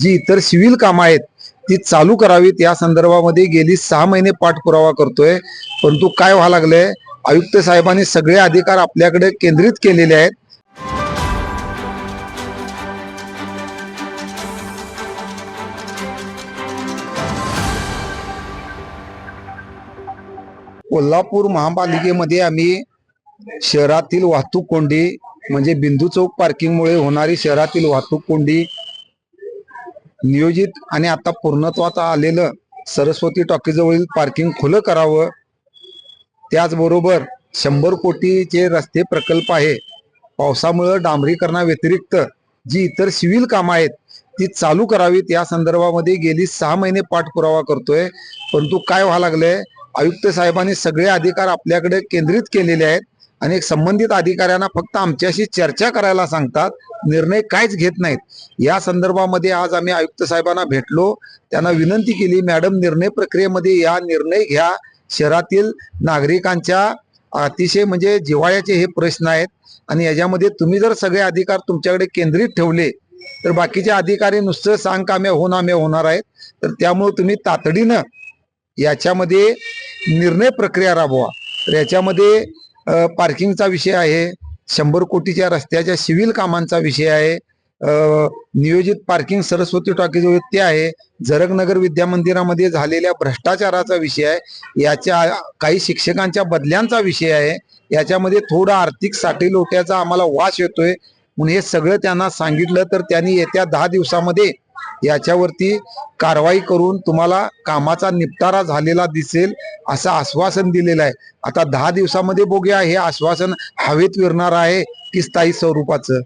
जी इतर सिव्हिल कामं आहेत ती चालू करावीत. या संदर्भामध्ये गेली सहा महिने पाठपुरावा करतोय. परंतु काय व्हायला लागलंय? आयुक्त साहेबांनी सगळे अधिकार आपल्याकडे केंद्रित केलेले आहेत. कोल्हापूर महापालिकेमध्ये आम्ही शहरातील वाहतूक कोंडी म्हणजे बिंदू चौक पार्किंगमुळे होणारी शहरातील वाहतूक कोंडी नियोजित आणि आता पूर्णत्वात आलेलं सरस्वती टॉकीजवळील पार्किंग खुलं करावं. त्याचबरोबर शंभर कोटीचे रस्ते प्रकल्प आहे. पावसामुळं डांबरीकरणाव्यतिरिक्त जी इतर सिव्हिल कामं आहेत ती चालू करावीत. या संदर्भामध्ये गेली सहा महिने पाठपुरावा करतोय. परंतु काय व्हायला लागलंय? आयुक्त साहेबांनी सगळे अधिकार आपल्याकडे केंद्रित केलेले आहेत. आणि संबंधित अधिकाऱ्यांना फक्त आमच्याशी चर्चा करायला सांगतात निर्णय काहीच घेत नाहीत. या संदर्भामध्ये आज आम्ही आयुक्त साहेबांना भेटलो त्यांना विनंती केली मॅडम निर्णय प्रक्रियेमध्ये या निर्णय घ्या. शहरातील नागरिकांच्या अतिशय म्हणजे जिव्हाळ्याचे हे प्रश्न आहेत आणि याच्यामध्ये तुम्ही जर सगळे अधिकार तुमच्याकडे केंद्रित ठेवले तर बाकीचे अधिकारी नुसतं सांग कामे होनामे होणार आहेत. तर त्यामुळे तुम्ही तातडीनं याच्यामध्ये निर्णय प्रक्रिया राबवा. तर याच्यामध्ये पार्किंगचा विषय आहे शंभर कोटीच्या रस्त्याच्या सिव्हिल कामांचा विषय आहे नियोजित पार्किंग सरस्वती टॉकीजवळ ते आहे झरगनगर विद्या मंदिरामध्ये झालेल्या भ्रष्टाचाराचा विषय आहे याच्या काही शिक्षकांच्या बदल्यांचा विषय आहे याच्यामध्ये थोडा आर्थिकसाठी लोट्याचा आम्हाला वास येतोय म्हणून हे सगळं त्यांना सांगितलं तर त्यांनी येत्या दहा दिवसामध्ये याच्यावरती कारवाई करून तुम्हाला कामाचा निपटारा झालेला दिसेल असं आश्वासन दिलेलं आहे. आता दहा दिवसामध्ये बघूया हे आश्वासन हवेत विरणार आहे की स्थायी स्वरूपाचं?